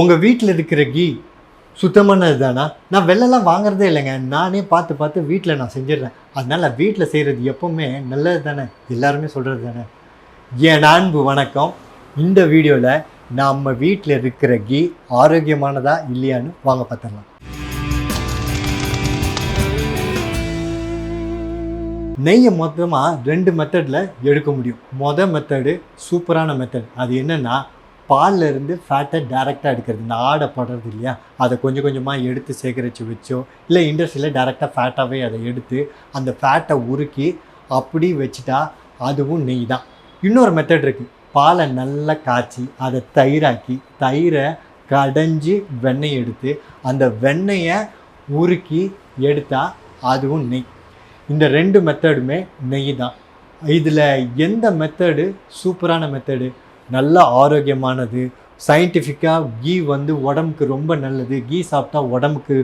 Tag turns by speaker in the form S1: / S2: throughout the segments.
S1: உங்கள் வீட்டில் இருக்கிற கீ சுத்தமானது தானா நான் வெளிலலாம் வாங்குறதே இல்லைங்க. நானே பார்த்து பார்த்து வீட்டில் நான் செஞ்சிடுறேன். அதனால் வீட்டில் செய்கிறது எப்போவுமே நல்லது தானே எல்லாருமே சொல்கிறது தானே என் அன்பு வணக்கம். இந்த வீடியோவில் நம்ம வீட்டில் இருக்கிற கீ ஆரோக்கியமானதா இல்லையான்னு வாங்க பார்த்துடலாம் நெய்யை மொத்தமாக ரெண்டு மெத்தடில் எடுக்க முடியும். மொதல் மெத்தடு சூப்பரான மெத்தட் அது என்னென்னா பால்ல இருந்து ஃபேட்டை டேரெக்டாக எடுக்கிறது. இந்த ஆடை படுறது இல்லையா? அதை கொஞ்சம் கொஞ்சமாக எடுத்து சேகரித்து வச்சோ இல்லை இண்டஸ்ட்ரியில் டேரெக்டாக ஃபேட்டாகவே அதை எடுத்து அந்த ஃபேட்டை உருக்கி அப்படி வச்சுட்டா அதுவும் நெய் தான். இன்னொரு மெத்தட் இருக்குது பாலை நல்லா காய்ச்சி அதை தயிராக்கி தயிரை கடைஞ்சி வெண்ணெய் எடுத்து அந்த வெண்ணெயை உருக்கி எடுத்தால் அதுவும் நெய். இந்த ரெண்டு மெத்தடுமே நெய் தான். இதில் எந்த மெத்தடு சூப்பரான மெத்தடு நல்ல ஆரோக்கியமானது. சயின்டிஃபிக்காக கீ வந்து உடம்புக்கு ரொம்ப நல்லது. கீ சாப்பிட்டா உடம்புக்கு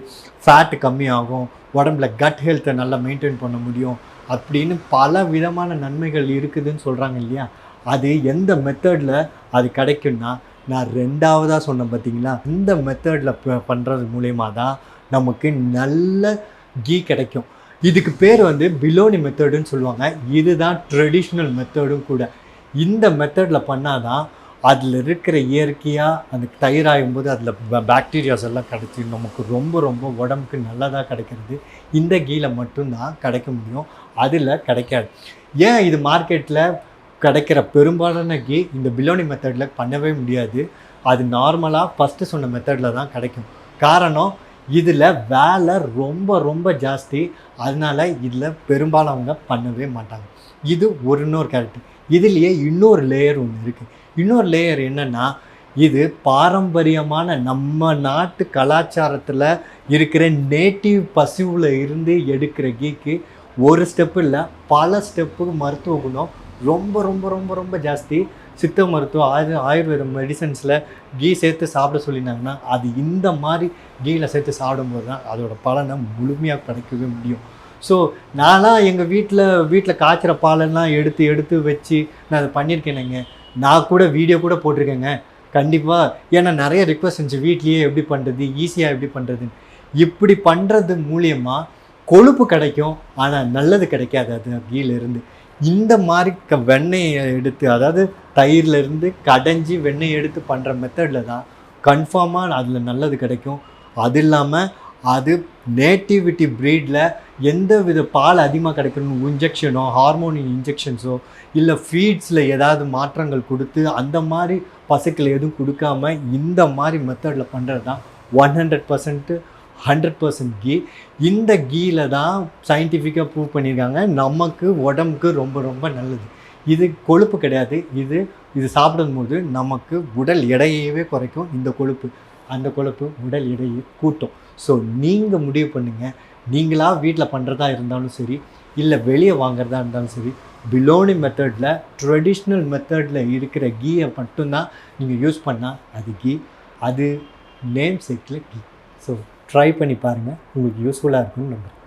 S1: ஃபேட் கம்மியாகும். உடம்புல கட் ஹெல்த்தை நல்லா மெயின்டைன் பண்ண முடியும். அப்படின்னு பல விதமான நன்மைகள் இருக்குதுன்னு சொல்கிறாங்க இல்லையா? அது எந்த மெத்தடில் அது கிடைக்கும்னா நான் ரெண்டாவதாக சொன்னேன் பார்த்தீங்களா இந்த மெத்தடில் பண்ணுறது மூலயமா தான் நமக்கு நல்ல கீ கிடைக்கும். இதுக்கு பேர் வந்து பிலோனி மெத்தடுன்னு சொல்லுவாங்க. இதுதான் ட்ரெடிஷ்னல் மெத்தடும் கூட. இந்த மெத்தடில் பண்ணாதான் அதில் இருக்கிற இயற்கையாக அந்த தயிராகும் போது அதில் பாக்டீரியாஸ் எல்லாம் கிடைச்சி நமக்கு ரொம்ப ரொம்ப உடம்புக்கு நல்லதாக கிடைக்கிறது. இந்த கீழே மட்டும்தான் கிடைக்க முடியும். அதில் கிடைக்காது. ஏன் இது மார்க்கெட்டில் கிடைக்கிற பெரும்பாலான கீ இந்த பிலோனி மெத்தடில் பண்ணவே முடியாது. அது நார்மலாக ஃபஸ்ட்டு சொன்ன மெத்தடில் தான் கிடைக்கும். காரணம் இதில் வேலை ரொம்ப ரொம்ப ஜாஸ்தி. அதனால் இதில் பெரும்பாலும் அவங்க பண்ணவே மாட்டாங்க. இது ஒரு இன்னொரு கேரக்டர் இதுலேயே இன்னொரு லேயர் ஒன்று இருக்குது இன்னொரு லேயர் என்னென்னா இது பாரம்பரியமான நம்ம நாட்டு கலாச்சாரத்தில் இருக்கிற நேட்டிவ் பசுவில் இருந்து எடுக்கிற கீக்கு ஒரு ஸ்டெப்பு இல்லை பல ஸ்டெப்பு மருத்துவ குணம் ரொம்ப ரொம்ப ரொம்ப ரொம்ப ஜாஸ்தி. சித்த மருத்துவம் ஆயு ஆயுர்வேத மெடிசன்ஸில் கீ சேர்த்து சாப்பிட சொல்லியிருந்தாங்கன்னா அது இந்த மாதிரி கீயில் சேர்த்து சாப்பிடும்போது தான் அதோட பலனை முழுமையாக கிடைக்கவே முடியும். ஸோ நான்லாம் எங்கள் வீட்டில் வீட்டில் காய்ச்சிற பாலெல்லாம் எடுத்து எடுத்து வச்சு நான் அதை பண்ணியிருக்கேனுங்க நான் கூட வீடியோ கூட போட்டிருக்கேங்க. கண்டிப்பாக ஏன்னா நிறைய ரிக்வஸ்ட் இருந்துச்சு. வீட்லேயே எப்படி பண்ணுறது ஈஸியாக எப்படி பண்ணுறதுன்னு இப்படி பண்ணுறது மூலியமாக கொழுப்பு கிடைக்கும். ஆனால் நல்லது கிடைக்காது. அது கீழேருந்து இந்த மாதிரி க வெண்ணெயை எடுத்து அதாவது தயிர்லேருந்து கடைஞ்சி வெண்ணெய் எடுத்து பண்ணுற மெத்தடில் தான் கன்ஃபார்மாக அதில் நல்லது கிடைக்கும். அது இல்லாமல் அது நேட்டிவிட்டி ப்ரீடில் எந்த வித பால் அதிகமாக கிடைக்கணும் இன்ஜெக்ஷனோ ஹார்மோனி இன்ஜெக்ஷன்ஸோ இல்லை ஃபீட்ஸில் ஏதாவது மாற்றங்கள் கொடுத்து அந்த மாதிரி பசுக்கள் எதுவும் கொடுக்காம இந்த மாதிரி மெத்தடில் பண்ணுறது தான் one hundred percent hundred percent key இந்த கீயில் தான் சயின்டிஃபிக்காக ப்ரூவ் பண்ணியிருக்காங்க. நமக்கு உடம்புக்கு ரொம்ப ரொம்ப நல்லது. இது கொழுப்பு கிடையாது. இது இது சாப்பிடும்போது நமக்கு உடல் எடையவே குறைக்கும். இந்த கொழுப்பு அந்த கொழுப்பு உடல் எடையை கூட்டும். ஸோ நீங்கள் முடிவு பண்ணுங்கள் நீங்களாக வீட்டில் பண்ணுறதா இருந்தாலும் சரி இல்லை வெளியே வாங்குறதா இருந்தாலும் சரி பிலோனி மெத்தடில் ட்ரெடிஷ்னல் மெத்தடில் இருக்கிற கீயை மட்டும்தான் நீங்கள் யூஸ் பண்ணால் அது கீ அது நேம் செக்கில் கீ ஸோ ட்ரை பண்ணி பாருங்கள் உங்களுக்கு யூஸ்ஃபுல்லாக இருக்கும்னு நம்புகிறேன்